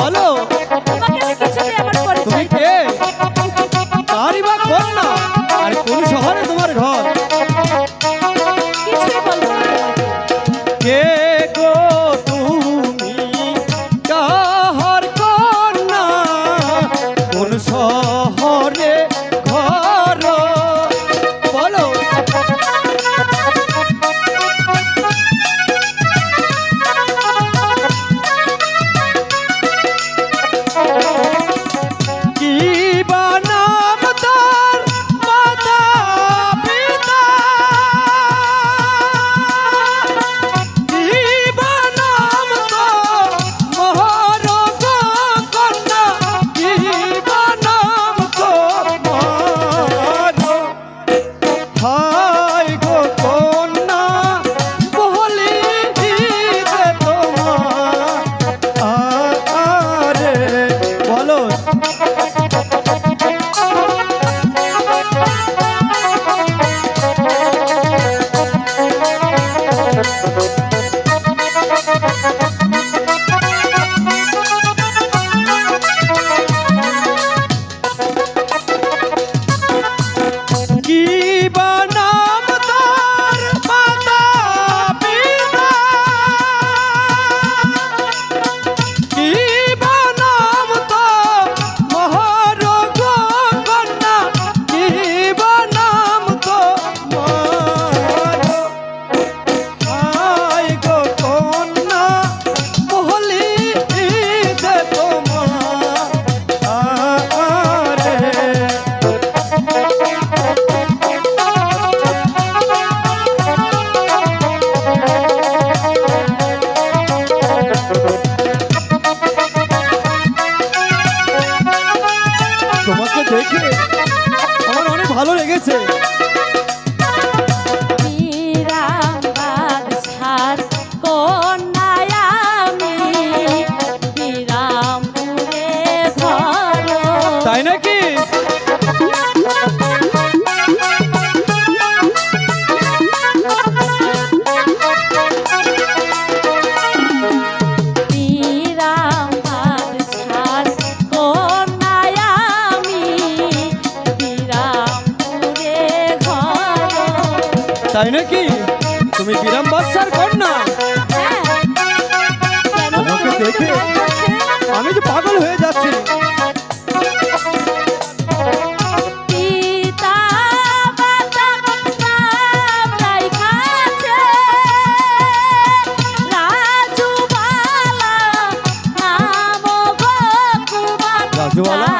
বলো। তুমি কে? তারই বা কন্যা আর কোন শহরে তোমার ঘর? কে গো তুমি? কাহার কন্যা কোন শহর? Thank you. তাই নাকি? তুমি বিরাম বাচ্চার কন্যা। তোমাকে আমি তো পাগল হয়ে যাচ্ছি। রাজুওয়ালা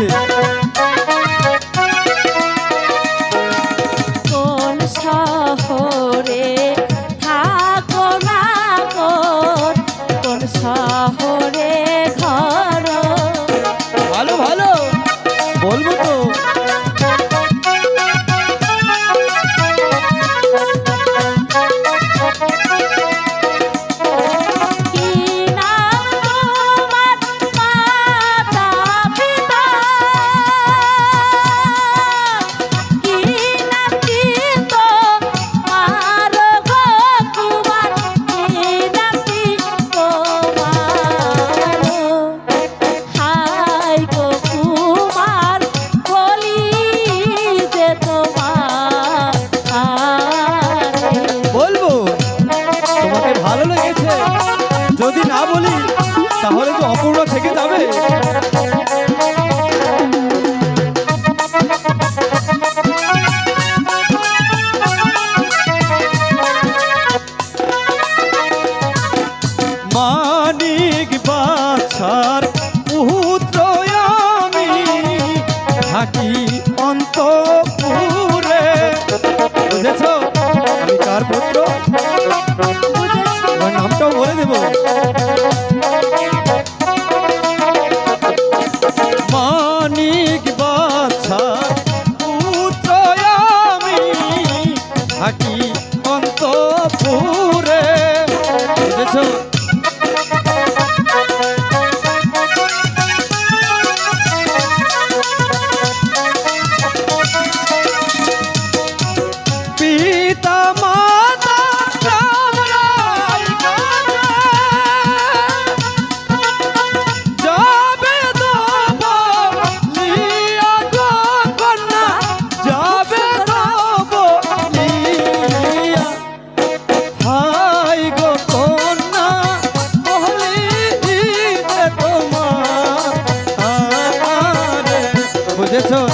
Yeah. অন্তপুরে। বুঝেছ? আমি কার পুত্র। নামটাও বলে দেবো। বুঝেছ